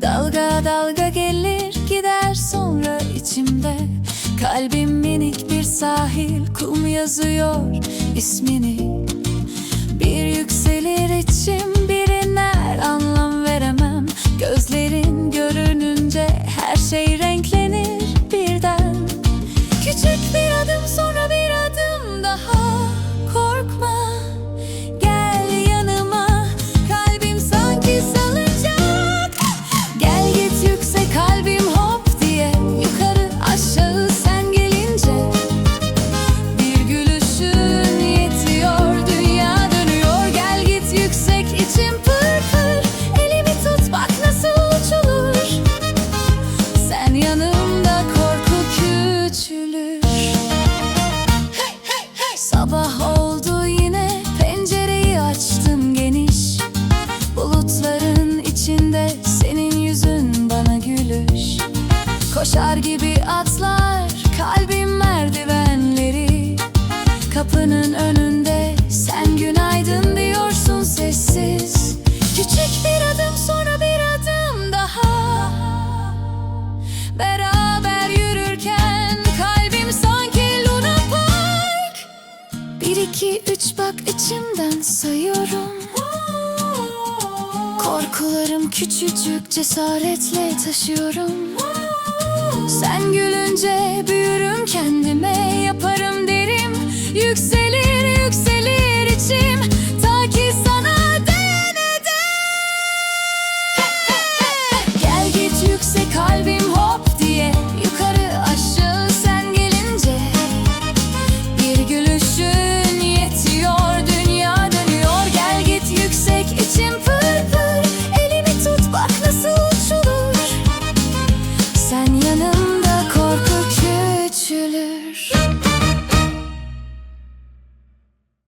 Dalga dalga gelir gider sonra içimde. Kalbim minik bir sahil kum yazıyor ismini. Bir yükselir içim bir iner anlam veremem. Gözlerin görününce her şey Sabah oldu yine pencereyi açtım geniş. Bulutların içinde senin yüzün bana gülüş. Koşar gibi atlar Bir iki üç bak içimden sayıyorum. Korkularım küçücük cesaretle taşıyorum. Sen gülünce büyürüm